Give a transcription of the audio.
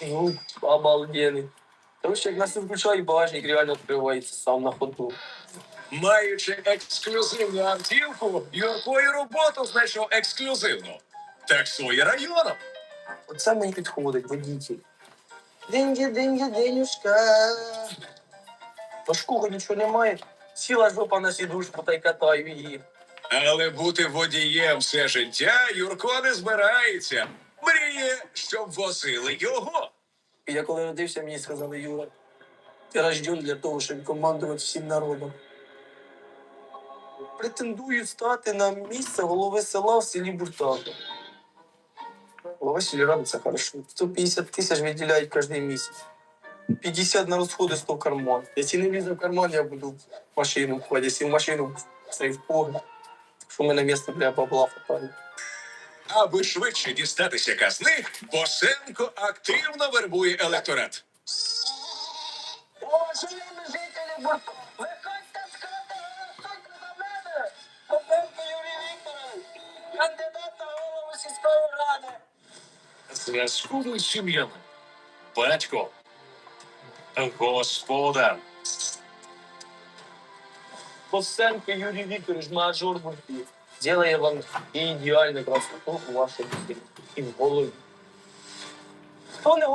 Звук обалденный. Короче, як нас не включаю, багажник реально відкривається сам на ходу. Маючи ексклюзивну автівку, Юрко і роботу знайшов ексклюзивну. Таксує районом. Оце мені підходить, водитель. Деньги, деньги, денюшка. Важкого нічого немає. Сіла жопа на сідушку та й катаю її. Але бути водієм все життя Юрко не збирається. Мріє, щоб возили його. І я коли родився, мені сказали, Юра, ти рожден для того, щоб командувати всім народом. Претендую стати на місце голови села в селі Буртако. Голова сільради це хорошо. 150 тисяч виділяють кожен місяць. 50 на розходи, 100 в карман. Якщо не влізе в карман, я буду в машину входити. Якщо в машину, це в погреб. Що в мене місце для бабла хватає. Аби швидше дістатися казни, Босенко активно вербує електорат. Уважаемые жители Бурту, виходьте з хати, голосуйте за мене! Попенко Юрій Вікторович, кандидат на голову сільської ради. Зв'язку з сім'ями. Батько. Господар. Босенко Юрій Вікторович, мажор Бурту. Делає вам идеальный красоту у вашому селі і в голові. Хто не?